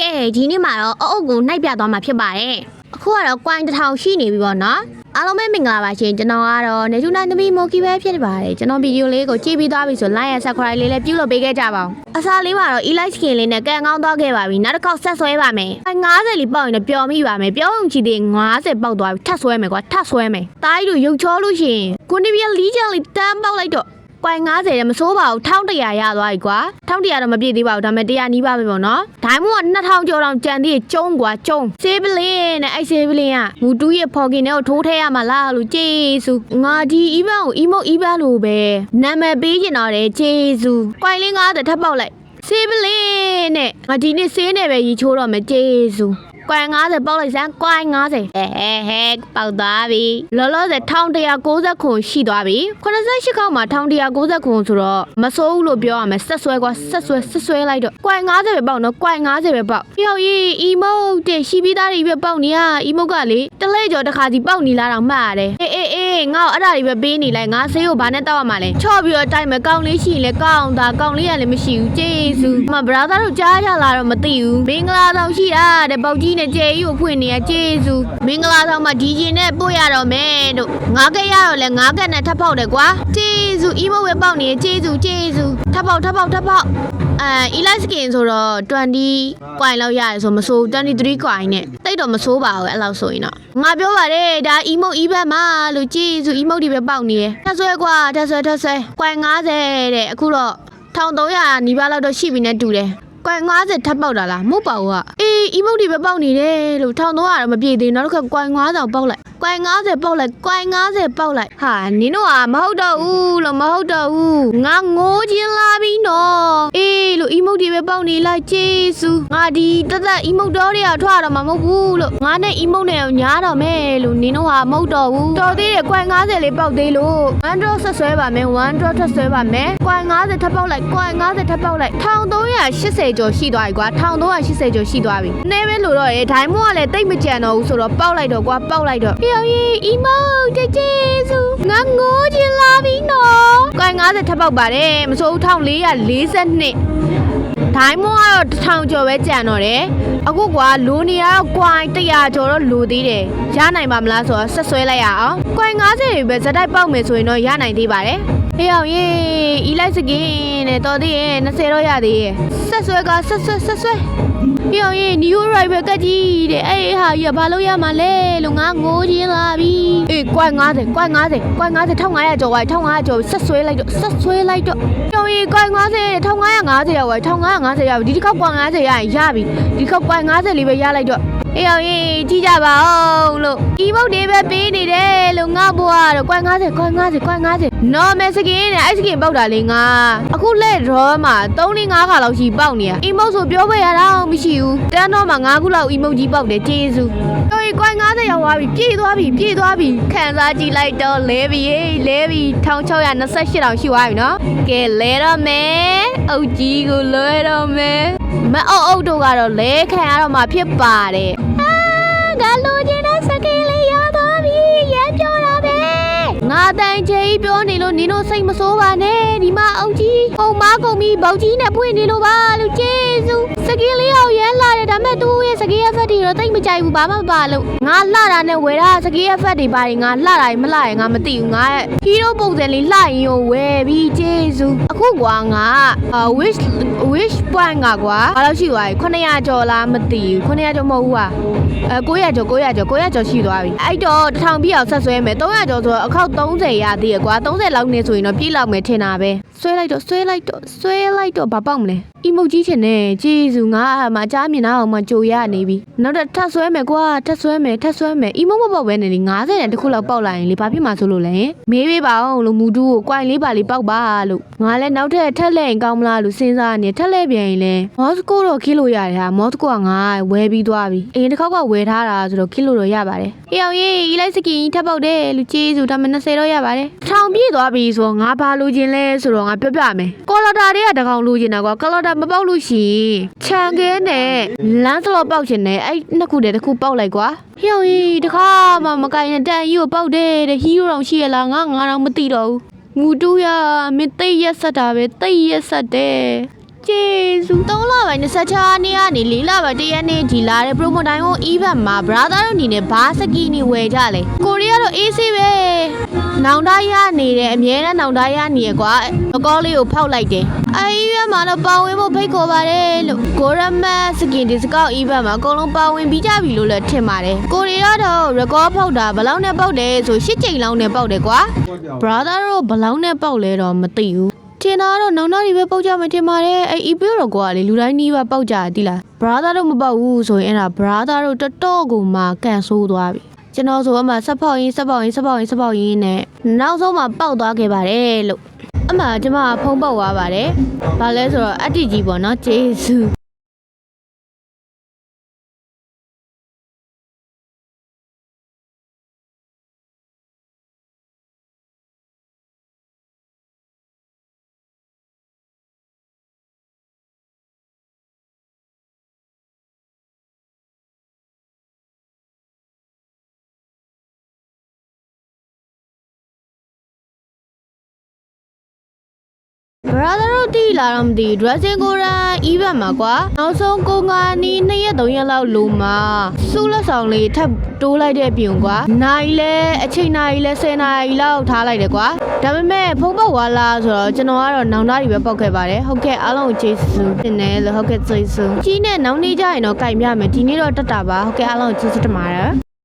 ကဲဒီနေ့မှာတော့အုပ်အုပ်ကိုနှိုက်ပြသွားမှာဖြစ်ပါတယ်အခုကတော့ coin တစ်ထောင်ရှိနေပြီပေါ့နော်အားလုံးပဲမင်္ဂလာပါရှင်ကျွန်တော်ကတော့နေထူနိုင်သမီးမိုကီပဲဖြစ်နေပါတယ်ကျွန်တော်ဗီဒီယိုလေးကိုကြည့်ပြီးသွားပြီဆို like ရ subscribe လေးလည်းပြုလုပ်ပေးခဲ့ကြပါဦးအစားလေးမှာတော့ elite skin လေးနဲ့ကန်ကောင်းသွားခဲ့ပါပြီနောက်တစ်ခေါက်ဆက်ဆွဲပါမယ်50လီပေါက်ရင်တော့ပျော်မိပါမယ်ပြောအောင်ချီသေး50ပေါက်သွားပြီထပ်ဆွဲမယ်ကွာထပ်ဆွဲမယ်တားကြီးတို့ရုပ်ချောလို့ရှိရင်ကိုနေပြလီးချန်လေးတန်းပေါက်လိုက်တော့ ကွိုင်90တဲ့မစိုးပါဘူး1100ရသွားပြီကွာ1100တော့မပြည့်သေးပါဘူးဒါပေမဲ့100နီးပါပဲပေါ့နော်ဒိုင်းမို့က2000ကျော်တောင်ကြံသေးကျုံးကွာကျုံးဆေးပလင်းနဲ့အဲ့ဆေးပလင်းကမူတူးရဲ့ဖော်ကင်နဲ့ကိုထိုးထဲရမှာလားလို့ကျေးဇူးငါဒီအီဗန်ကိုအီမုတ်အီဗန်လို့ပဲနာမည်ပေးကျင်တော့တယ်ကျေးဇူးကွိုင်လင်း90ထပ်ပေါက်လိုက်ဆေးပလင်းနဲ့ငါဒီနေ့ဆေးနဲ့ပဲရီချိုးတော့မယ်ကျေးဇူး ကွိုင်90ပေါက်လိုက်စမ်းကွိုင်90ဟဲဟဲဟဲပေါက်သွားပြီလောလောဆယ်1190ခုရှိသွားပြီ88ခေါက်မှာ1190ခုဆိုတော့မစိုးဘူးလို့ပြောရမယ်ဆက်ဆွဲကွာဆက်ဆွဲဆက်ဆွဲလိုက်တော့ကွိုင်90ပဲပေါက်နော်ကွိုင်90ပဲပေါက်ပြောကြီးအီမုတ်တဲ့ရှိပြီးသားတွေပဲပေါက်နေရအီမုတ်ကလေတလဲကျော်တစ်ခါစီပေါက်နေလာတော့မှတ်ရတယ်အေးအေးအေးငါ့ကိုအဲ့ဒါတွေပဲပေးနေလိုက်ငါဆေးကိုဘာနဲ့တောက်ရမှာလဲချော့ပြီးတော့တိုက်မယ်ကောင်းလေးရှိရင်လဲကောင်းတာကောင်းလေးကလည်းမရှိဘူးကျေးဇူးမဘရာသာတို့ကြားရလာတော့မသိဘူးမင်္ဂလာဆောင်ရှိတာတဲ့ပေါက်ကြီးနဲ့ကျဲကြီးကိုဖွင့်နေရကျေးဇူးမင်္ဂလာဆောင်မှာဒီဂျင်နဲ့ပို့ရတော့မယ်တို့ငါးကက်ရတော့လဲငါးကက်နဲ့ထပ်ပေါက်တယ်ကွာကျေးဇူးအီမိုပဲပေါက်နေကျေးဇူးကျေးဇူးထပ်ပေါက်ထပ်ပေါက်ထပ်ပေါက်အဲ elite skin ဆိုတော့20 coin လောက်ရတယ်ဆိုမဆိုး23 coin နဲ့တိတ်တော့မဆိုးပါဘူးအဲ့လောက်ဆိုရင်တော့ငါပြောပါတယ်ဒါ emote event မှာလို့ကျေးဇူး emote တွေပဲပေါက်နေရထပ်ဆွဲကွာထပ်ဆွဲထပ်ဆွဲ coin 50တဲ့အခုတော့1300နီးပါးလောက်တော့ရှိပြီနဲ့တူတယ် ကွယ်90ထပ်ပေါက်တာလားမဟုတ်ပါဘူးကအေး emote တွေပဲပေါက်နေတယ်လို့1300တော့မပြည့်သေးဘူးနောက်တစ်ခါကွယ်90ပေါက်လိုက် ကွယ်90ပေါက်လိုက်ကွယ်90ပေါက်လိုက်ဟာနင်တို့ကမဟုတ်တော့ဘူးလို့မဟုတ်တော့ဘူးငါငိုးချင်းလာပြီနော်အေးလို့ emote တွေပဲပေါက်နေလိုက်ကျေးဇူးငါဒီတသက် emote တော့တွေကထွက်ရတော့မှာမဟုတ်ဘူးလို့ငါနဲ့ emote နဲ့ညားတော့မယ်လို့နင်တို့ကမဟုတ်တော့ဘူးတော်သေးတယ်ကွယ်90လေးပေါက်သေးလို့1 drop ဆက်ဆွဲပါမယ်1 drop ထပ်ဆွဲပါမယ်ကွယ်90ထပ်ပေါက်လိုက်ကွယ်90ထပ်ပေါက်လိုက်1380ကျော်ရှိသွားပြီကွာ1380ကျော်ရှိသွားပြီနည်းပဲလို့တော့ရေဒိုင်းမို့ကလည်းတိတ်မကြံတော့ဘူးဆိုတော့ပေါက်လိုက်တော့ကွာပေါက်လိုက်တော့ပြောင်းရေး emote တကျေးဇူးငါငိုးချင်လာပြီနော်ကွယ်90ထပ်ပေါက်ပါတယ်မစိုး1442ဒိုင်းမို့ကတော့1000ကျော်ပဲကြံတော့တယ်အခုကွာလိုနေရတော့ကွိုင်း100ကျော်တော့လိုသေးတယ်ရနိုင်ပါမလားဆိုတော့ဆက်ဆွဲလိုက်ရအောင်ကွိုင်း90တွေပဲဇက်တိုက်ပေါက်မယ်ဆိုရင်တော့ရနိုင်သေးပါတယ်ဟေးအောင်ရေးအီလိုက်စကင်းနဲ့တော်သေးရဲ့20တော့ရသေးရဲ့ဆက်ဆွဲကဆက်ဆွဲဆက်ဆွဲ ဟေးအောင်ရေး new rival ကတ်ကြီးတဲ့အဲ့ဒီဟာကြီးကဘာလို့ရမှာလဲလို့ငါငိုးချင်းလာပြီအေးကွိုင်း90ကွိုင်း90ကွိုင်း90 1500ကျော်ပါ1500ကျော်ဆက်ဆွဲလိုက်တော့ဆက်ဆွဲလိုက်တော့ဟေးအောင်ရေးကွိုင်း90 1550ရောက်ပါ1550ရောက်ဒီတစ်ခေါက်ကွိုင်း90ရရင်ရပြီဒီခေါက်ကွိုင်း90လေးပဲရလိုက်တော့ အေးအောင်ရေးကြည့်ကြပါဦးလို့အီမုတ်တွေပဲပေးနေတယ်လို့ငါဘွားတော့ကွိုင်း90ကွိုင်း90ကွိုင်း90နော်မဲစကင်းနဲ့အဲ့စကင်းပေါက်တာလေငါအခုလက်ရောမှာ3 5ခါလောက်ရှိပေါက်နေရအီမုတ်ဆိုပြောပြရတာမရှိဘူးတန်းတော့မှာ9ခုလောက်အီမုတ်ကြီးပေါက်တယ်ကျေးဇူးတော်ရီကွိုင်း90ရောက်သွားပြီပြေးသွားပြီပြေးသွားပြီခံစားကြည့်လိုက်တော့လဲပြီလဲပြီ1628တောင်ရှိသွားပြီနော်ကဲလဲတော့မယ်အုတ်ကြီးကိုလွဲတော့မယ်မအုတ်အုတ်တို့ကတော့လဲခံရတော့မှဖြစ်ပါတယ်ငါလိုချင်တဲ့စကေးလေးရသွားပြီရမ်းပြောတာပဲငါတန်ချေပြောနေလို့နင်တို့စိတ်မဆိုးပါနဲ့ဒီမှာအုတ်ကြီးဟိုမားကုန်ပြီဘောက်ကြီးနဲ့ဖွင့်နေလို့ပါလို့ကျေးဇူး စကေးလေးအောင်ရမ်းလာတယ်ဒါပေမဲ့သူ့ရဲ့စကေးအဖက်တွေတော့တိတ်မကြိုက်ဘူးဘာမှမပါလို့ငါလှတာနဲ့ဝယ်တာစကေးအဖက်တွေပါတယ်ငါလှတာရင်မလှရင်ငါမသိဘူးငါရဲ့ဟီးရိုးပုံစံလေးလှရင်ရောဝယ်ပြီးကျေးဇူးအခုကွာငါအာ wish wish point ကကွာဘာလို့ရှိသွားပြီ900ကျော်လားမသိဘူး900ကျော်မဟုတ်ဘူးကွာအဲ900ကျော်900ကျော်900ကျော်ရှိသွားပြီအဲ့တော့တစ်ထောင်ပြည့်အောင်ဆက်ဆွဲမယ်300ကျော်ဆိုတော့အခောက်30ရသေးရကွာ30လောက်နေဆိုရင်တော့ပြည့်လောက်မယ်ထင်တာပဲဆွဲလိုက်တော့ဆွဲလိုက်တော့ဆွဲလိုက်တော့ဘာပေါက်မလဲအီမုတ်ကြီးချင်နေကျေးဇူးငါအမကြားမြင်တော့မှကြိုရနေပြီနောက်တော့ထပ်ဆွဲမယ်ကွာထပ်ဆွဲမယ်ထပ်ဆွဲမယ်အီမုတ်မပေါက်ပဲနေလေ90နဲ့တစ်ခုလောက်ပေါက်လိုက်ရင်လေဘာဖြစ်မှာဆိုလို့လဲမေးပေးပါအောင်လို့မူတူကိုကွိုင်လေးပါလေးပေါက်ပါလို့ငါလည်းနောက်ထပ်ထက်လဲရင်ကောင်းမလားလို့စဉ်းစားနေထက်လဲပြန်ရင်လဲမော်စကိုတော့ခိလို့ရတယ်ဟာမော်စကိုကငါဝယ်ပြီးသွားပြီအရင်တစ်ခေါက်ကဝယ်ထားတာဆိုတော့ခိလို့တော့ရပါတယ်အေးအောင်ရေးဤလိုက်စကင်ထပ်ပေါက်တယ်လူကျေးဇူးဒါမှ20တော့ရပါတယ်ထောင်ပြည့်သွားပြီဆိုတော့ငါဘာလိုချင်လဲဆိုတော့ငါပြောပြမယ်ကော်လာတာတွေကတကောင်လိုချင်တာကွာကော်လာတာမပေါက်လို့ရှိရင်ခြံကဲနဲ့လမ်းစလော့ပေါက်ချင်တယ်အဲ့နှစ်ခုတည်းတစ်ခုပေါက်လိုက်ကွာဟေ့ကြီးတခါမှမကင်တဲ့တန်ကြီးကိုပေါက်တယ်တဲ့ဟီးရိုတော်ရှိရလားငါငါတော့မသိတော့ဘူးငူတူရမင်းသိပ်ရက်ဆက်တာပဲသိပ်ရက်ဆက်တယ်ကျေးဇူး3လပိုင်း26နေ့ကနေ4လပိုင်း1ရက်နေ့ဒီလာတဲ့ promo တိုင်းကို event မှာ brother တို့အနေနဲ့ဘာစကီနီဝယ်ကြလဲကိုရီးယားတော့ AC ပဲ နောင်တရနေတယ်အမြဲတမ်းနောင်တရနေရကွာအကောလေးကိုဖောက်လိုက်တယ်အဲ event မှာတော့ပါဝင်ဖို့ဖိတ်ခေါ်ပါတယ်လို့ကိုရမတ်စကင်ဒီစကောက် event မှာအကုန်လုံးပါဝင်ပြီးကြပြီလို့လည်းထင်ပါတယ်ကိုရီးယားတော့ record ဖောက်တာဘယ်လောက်နဲ့ပေါက်တယ်ဆို၈ချိန်လောက်နဲ့ပေါက်တယ်ကွာ brother တို့ဘယ်လောက်နဲ့ပေါက်လဲတော့မသိဘူးထင်တာကတော့နောင်နာတွေပဲပေါက်ကြမယ်ထင်ပါတယ်အဲ EP တော့ကွာလေလူတိုင်းနီးပါပေါက်ကြတယ်တိလား brother တို့မပေါက်ဘူးဆိုရင်အဲ့ဒါ brother တို့တော်တော်ကိုမှကန်ဆိုးသွားပြီ ကျွန်တော်ဆိုအမှဆက်ဖောက်ရင်းဆက်ဖောက်ရင်းဆက်ဖောက်ရင်းဆက်ဖောက်ရင်းနဲ့နောက်ဆုံးမှပေါက်သွားခဲ့ပါတယ်လို့အမှကျွန်မဖုံးပေါက်သွားပါတယ်ဘာလဲဆိုတော့အတ္တိကြီးပေါ့နော်ဂျေဇူး brother တို့တီးလာတော့မသိဘူး dressing ကိုရန် event မှာကွာနောက်ဆုံးကိုငါနီး2ရက်3ရက်လောက်လိုမှာစူးလက်ဆောင်လေးထပ်တိုးလိုက်တဲ့ပြုံကွာနိုင်လဲအချိန်နိုင်လဲ10နာရီလောက်ထားလိုက်တယ်ကွာဒါပေမဲ့ဖုံးပေါက်သွားလားဆိုတော့ကျွန်တော်ကတော့နောင်တတွေပဲပေါက်ခဲ့ပါတယ်ဟုတ်ကဲ့အားလုံးကိုကျေးဇူးတင်တယ်လို့ဟုတ်ကဲ့ကျေးဇူးကြီးနဲ့နောက်နေ့ကျရင်တော့ကြိုင်ပြမယ်ဒီနေ့တော့တက်တာပါဟုတ်ကဲ့အားလုံးကိုကျေးဇူးတင်ပါတယ်